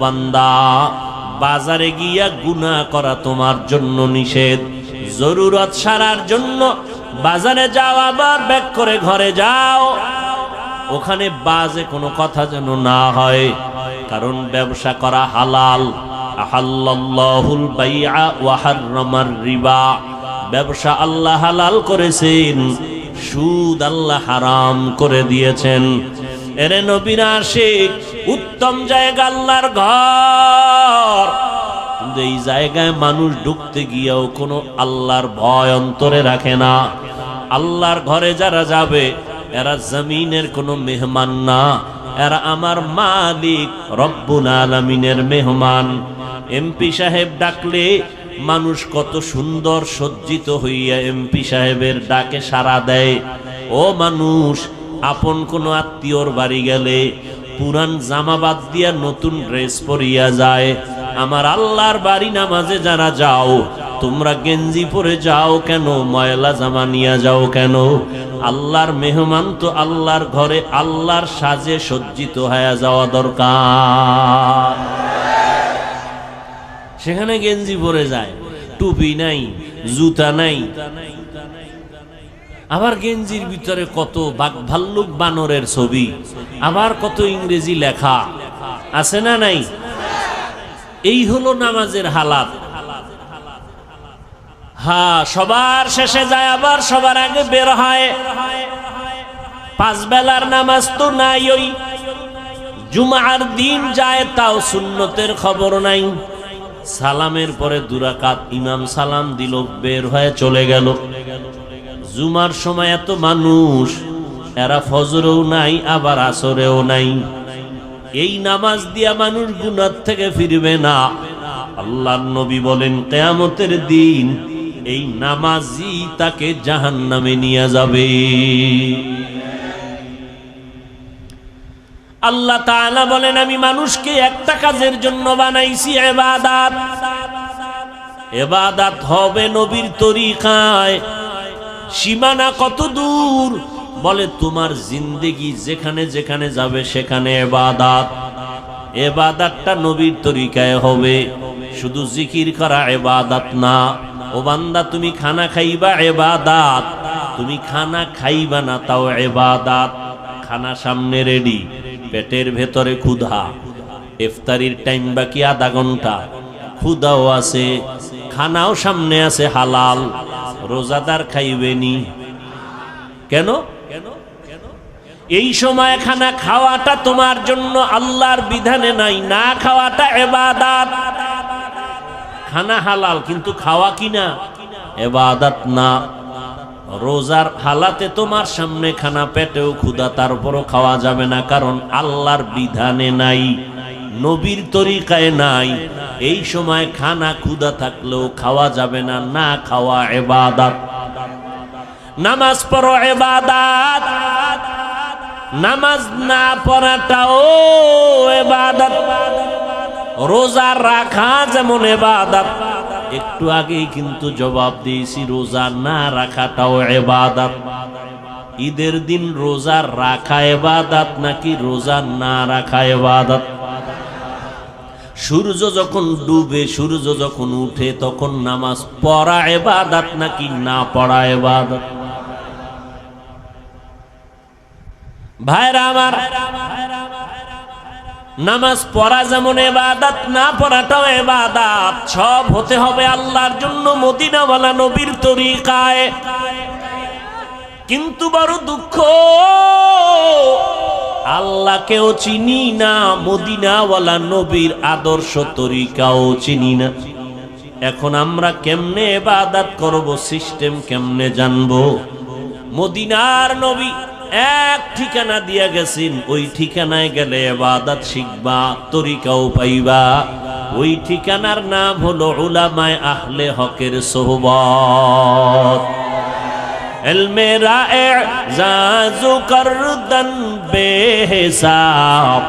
বান্দা, বাজারে গিয়া গুনা করা তোমার জন্য নিষেধ। জরুরত সারার জন্য বাজারে যাও, আবার ব্যাক করে ঘরে যাও। ওখানে বাজে কোনো কথা যেন না হয়, কারণ ব্যবসা করা হালাল। আহাল্লাল্লাহুল বাইআ ওয়া রিবা। ব্যবসা আল্লাহ হালাল করেছেন, সুদ আল্লাহ হারাম করে দিয়েছেন। এরে নবীনা আশিক, উত্তম জায়গা আল্লাহর ঘর। এই জায়গায় মানুষ ঢুকতে গিয়েও কোনো আল্লাহর ভয় অন্তরে রাখে না। আল্লাহর ঘরে যারা যাবে, এরা জমিনের কোনো মেহমান না। এরা আমার মালিক, রব্বুল আলমিনের মেহমান। এমপি সাহেব ডাকলে মানুষ কত সুন্দর সজ্জিত হইয়া এমপি সাহেবের ডাকে সাড়া দেয়। ও মানুষ আপন কোনো আত্মীয়র বাড়ি গেলে পুরান জামা বাদ দিয়া নতুন ড্রেস পরিয়া যায়। আমার আল্লাহর বাড়ি নামাজে যারা যাও, তোমরা গেঞ্জি পরে যাও কেন, ময়লা জামা নিয়ে যাও কেন? আল্লাহর মেহমান তো আল্লাহর ঘরে আল্লাহর সাজে সজ্জিত হয়ে যাওয়া দরকার। সেখানে গেঞ্জি পরে যায়, টুপি নাই, জুতা নাই আবার গেঞ্জির ভিতরে কত ভাল্লুক বানরের ছবি, আবার কত ইংরেজি লেখা, আছে না নাই? এই হলো নামাজের হালাত। হ্যাঁ সবার শেষে যায়, আবার সবার আগে বের হয়। পাঁচ বেলার নামাজ তো নাই ওই। জুমার দিন যায়, তাও সুন্নতের খবর নাই। সালামের পরে দুরাকাত ইমাম সালাম দিল, বের হয়ে চলে গেল। জুমার সময় এত মানুষ, এরা ফজরেও নাই, আবার আসরেও নাই। এই নামাজ দিয়া মানুষ গুনার থেকে ফিরবে না। আল্লাহ নবী বলেন, কেয়ামতের দিন এই নামাজই তাকে জাহান নামে নিয়ে যাবে। আল্লাহ তাআলা বলেন, আমি মানুষকে একটা কাজের জন্য বানাইছি, এবাদাত। এবাদাত হবে নবীর তরিকায়। সীমানা কত দূর? বলে, তোমার জিন্দেগি যেখানে যেখানে যাবে, সেখানে এবাদাত। এবাদাতটা নবীর তরিকায় হবে। শুধু জিকির করা এবাদাত না। ও বান্দা, তুমি খানা খাইবা এবাদাত। তুমি খানা খাইবা না, তাও এবাদাত। খানা সামনে রেডি, পেটের ভেতরে ক্ষুধা। ইফতারির টাইম বাকি আধা ঘণ্টা। ক্ষুধাও আছে, খানাও সামনে আছে হালাল। রোজাদার খাইবেনি। কেন? এই সময় খানা খাওয়াটা তোমার জন্য আল্লাহর বিধানে নাই, না খাওয়াটা এবাদাত। খানা হালাল, কিন্তু খাওয়া কিনা? এবাদাত না। রোজার হালাতে তোমার সামনে খানা পেটেও ক্ষুধা তারপরও খাওয়া যাবে না, কারণ আল্লাহর বিধানে নাই। নবীর তরিকায় নাই। এই সময় খানা ক্ষুধা থাকলেও খাওয়া যাবে না না খাওয়া এবাদাত। নামাজ পড়ো এবাদাত। নামাজ না পড়াটাও এবাদাত। রোজা রাখা যেমন এবাদাত। একটু আগেই কিন্তু জবাব দিয়েছি, রোজা না রাখাটাও এবাদাত। ঈদের দিন রোজা রাখা এবাদাত নাকি রোজা না রাখা এবাদাত? সূর্য যখন ডুবে, সূর্য যখন উঠে, তখন নামাজ পড়া এবাদাত নাকি না পড়া এবাদাত? ভাইরা আমার, নামাজ পড়া যেমন এবাদাত, না পড়াটাও এবাদাত। সব হতে হবে আল্লাহর জন্য মদিনাওয়ালা নবীর তরিকায়। কিন্তু বড় দুঃখ আল্লাহকেও চিনি না, মদিনাওয়ালা নবীর আদর্শ তরিকাও চিনি না। এখন আমরা কেমনে এবাদাত করব, সিস্টেম কেমনে জানব? মদিনার নবী এক ঠিকানা দিয়া গেছেন, ওই ঠিকানায় গেলে এবাদাত শিখবা, তরিকাও পাইবা। ওই ঠিকানার নাম হলো উলামায় আহলে হকের সোহবত। علم رائع زاز کردن بے حساب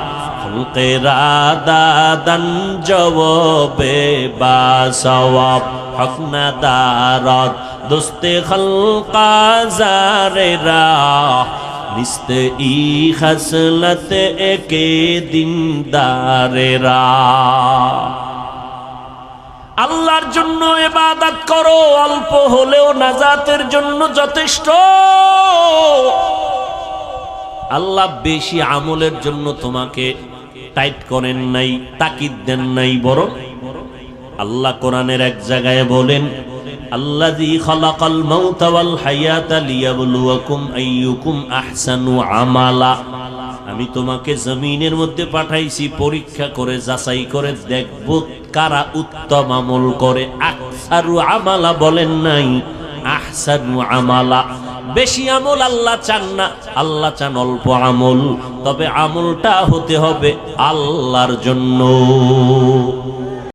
خلق را دادن جواب با ثواب حق ندارد دست خلق زار را نیست ای خصلت ایک دین دار را আল্লাহর জন্য এবাদত করো, অল্প হলেও নাজাতের জন্য যথেষ্ট। আল্লাহ বেশি আমলের জন্য তোমাকে টাইট করেন নাই, তাকিদ দেন নাই বড় আল্লাহ কোরআনের এক জায়গায় বলেন আইয়ুকুম আহসানু আমালা। আমি তোমাকে জমিনের মধ্যে পাঠাইছি, পরীক্ষা করে, যাচাই করে, দেখব কারা উত্তম আমল করে। আকসারু আমালা বলেন নাই আহসানু আমালা। বেশি আমল আল্লাহ চান না, আল্লাহ চান অল্প আমল। তবে আমলটা হতে হবে আল্লাহর জন্য।